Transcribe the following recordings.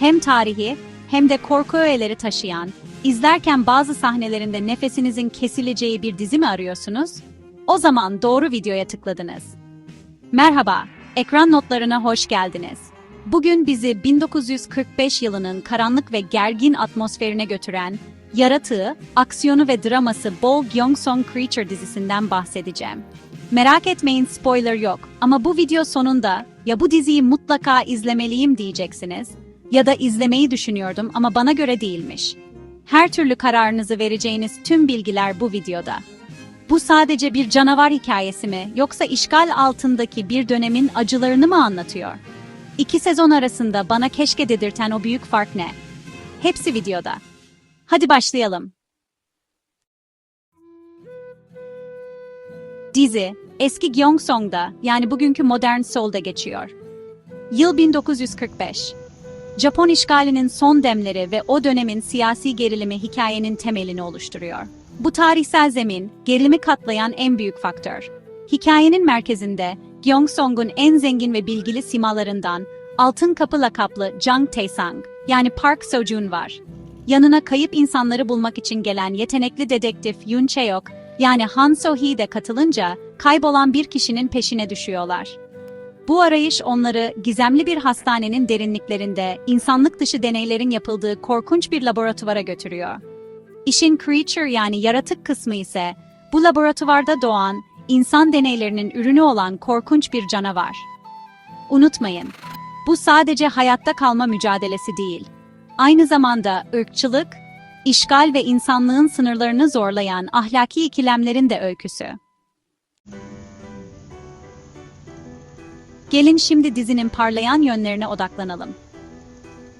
Hem tarihi hem de korku öğeleri taşıyan, izlerken bazı sahnelerinde nefesinizin kesileceği bir dizi mi arıyorsunuz? O zaman doğru videoya tıkladınız. Merhaba, ekran notlarına hoş geldiniz. Bugün bizi 1945 yılının karanlık ve gergin atmosferine götüren, yaratığı, aksiyonu ve draması Bol Gyeong-song Creature dizisinden bahsedeceğim. Merak etmeyin spoiler yok ama bu video sonunda ya bu diziyi mutlaka izlemeliyim diyeceksiniz ya da izlemeyi düşünüyordum ama bana göre değilmiş. Her türlü kararınızı vereceğiniz tüm bilgiler bu videoda. Bu sadece bir canavar hikayesi mi yoksa işgal altındaki bir dönemin acılarını mı anlatıyor? İki sezon arasında bana keşke dedirten o büyük fark ne? Hepsi videoda. Hadi başlayalım. Dizi, eski Gyeongsong'da yani bugünkü modern Seul'da geçiyor. Yıl 1945. Japon işgalinin son demleri ve o dönemin siyasi gerilimi hikayenin temelini oluşturuyor. Bu tarihsel zemin, gerilimi katlayan en büyük faktör. Hikayenin merkezinde, Gyeongsong'un en zengin ve bilgili simalarından Altın Kapı lakaplı Jang Tae-sang, yani Park Seo-joon var. Yanına kayıp insanları bulmak için gelen yetenekli dedektif Yoon Cheok, yani Han So-hee de katılınca kaybolan bir kişinin peşine düşüyorlar. Bu arayış onları gizemli bir hastanenin derinliklerinde insanlık dışı deneylerin yapıldığı korkunç bir laboratuvara götürüyor. İşin creature yani yaratık kısmı ise bu laboratuvarda doğan, insan deneylerinin ürünü olan korkunç bir canavar. Unutmayın, bu sadece hayatta kalma mücadelesi değil. Aynı zamanda ırkçılık, işgal ve insanlığın sınırlarını zorlayan ahlaki ikilemlerin de öyküsü. Gelin şimdi dizinin parlayan yönlerine odaklanalım.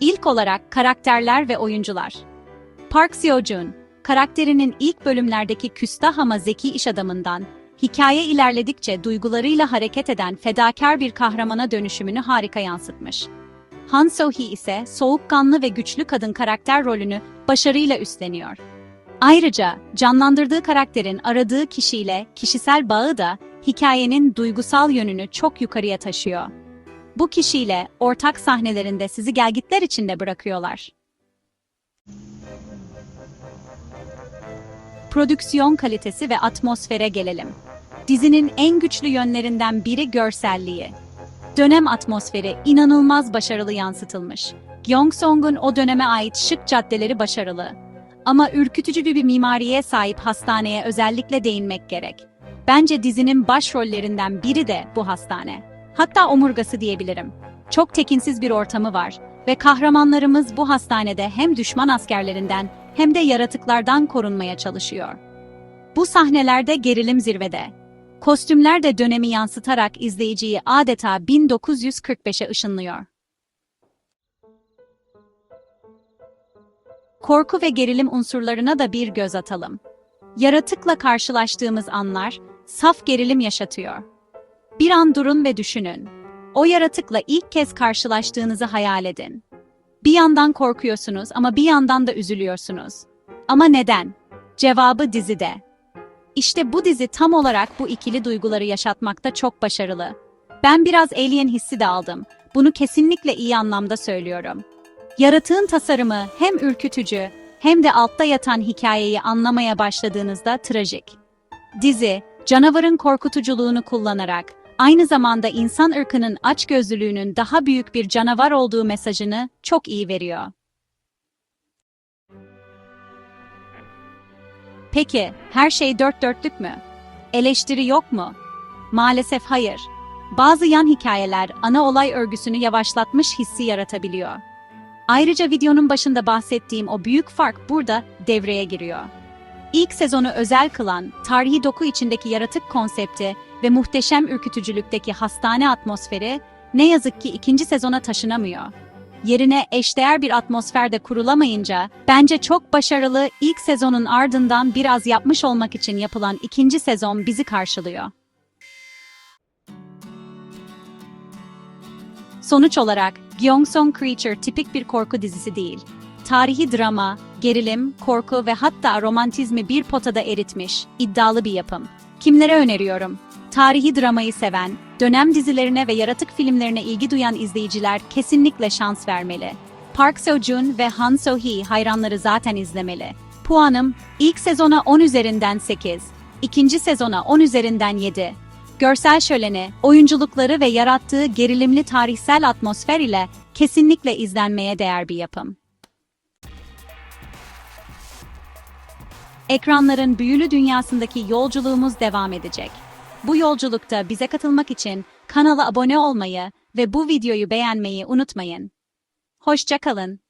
İlk olarak karakterler ve oyuncular. Park Seo-joon, karakterinin ilk bölümlerdeki küstah ama zeki iş adamından, hikaye ilerledikçe duygularıyla hareket eden fedakar bir kahramana dönüşümünü harika yansıtmış. Han So-hee ise soğukkanlı ve güçlü kadın karakter rolünü başarıyla üstleniyor. Ayrıca canlandırdığı karakterin aradığı kişiyle kişisel bağı da hikayenin duygusal yönünü çok yukarıya taşıyor. Bu kişiyle ortak sahnelerinde sizi gelgitler içinde bırakıyorlar. Prodüksiyon kalitesi ve atmosfere gelelim. Dizinin en güçlü yönlerinden biri görselliği. Dönem atmosferi inanılmaz başarılı yansıtılmış. Gyeongsong'un o döneme ait şık caddeleri başarılı. Ama ürkütücü bir mimariye sahip hastaneye özellikle değinmek gerek. Bence dizinin başrollerinden biri de bu hastane. Hatta omurgası diyebilirim. Çok tekinsiz bir ortamı var ve kahramanlarımız bu hastanede hem düşman askerlerinden hem de yaratıklardan korunmaya çalışıyor. Bu sahnelerde gerilim zirvede. Kostümler de dönemi yansıtarak izleyiciyi adeta 1945'e ışınlıyor. Korku ve gerilim unsurlarına da bir göz atalım. Yaratıkla karşılaştığımız anlar saf gerilim yaşatıyor. Bir an durun ve düşünün. O yaratıkla ilk kez karşılaştığınızı hayal edin. Bir yandan korkuyorsunuz ama bir yandan da üzülüyorsunuz. Ama neden? Cevabı dizide. İşte bu dizi tam olarak bu ikili duyguları yaşatmakta çok başarılı. Ben biraz alien hissi de aldım. Bunu kesinlikle iyi anlamda söylüyorum. Yaratığın tasarımı hem ürkütücü hem de altta yatan hikayeyi anlamaya başladığınızda trajik. Dizi, canavarın korkutuculuğunu kullanarak aynı zamanda insan ırkının açgözlülüğünün daha büyük bir canavar olduğu mesajını çok iyi veriyor. Peki, her şey dört dörtlük mü? Eleştiri yok mu? Maalesef hayır. Bazı yan hikayeler ana olay örgüsünü yavaşlatmış hissi yaratabiliyor. Ayrıca videonun başında bahsettiğim o büyük fark burada devreye giriyor. İlk sezonu özel kılan, tarihi doku içindeki yaratık konsepti ve muhteşem ürkütücülükteki hastane atmosferi ne yazık ki ikinci sezona taşınamıyor. Yerine eşdeğer bir atmosferde kurulamayınca, bence çok başarılı ilk sezonun ardından biraz yapmış olmak için yapılan ikinci sezon bizi karşılıyor. Sonuç olarak, Gyeongsong Creature tipik bir korku dizisi değil. Tarihi drama, gerilim, korku ve hatta romantizmi bir potada eritmiş, iddialı bir yapım. Kimlere öneriyorum? Tarihi dramayı seven, dönem dizilerine ve yaratık filmlerine ilgi duyan izleyiciler kesinlikle şans vermeli. Park Seo-joon ve Han So-hee hayranları zaten izlemeli. Puanım, ilk sezona 10 üzerinden 8, ikinci sezona 10 üzerinden 7. Görsel şöleni, oyunculukları ve yarattığı gerilimli tarihsel atmosfer ile kesinlikle izlenmeye değer bir yapım. Ekranların büyülü dünyasındaki yolculuğumuz devam edecek. Bu yolculukta bize katılmak için kanala abone olmayı ve bu videoyu beğenmeyi unutmayın. Hoşça kalın.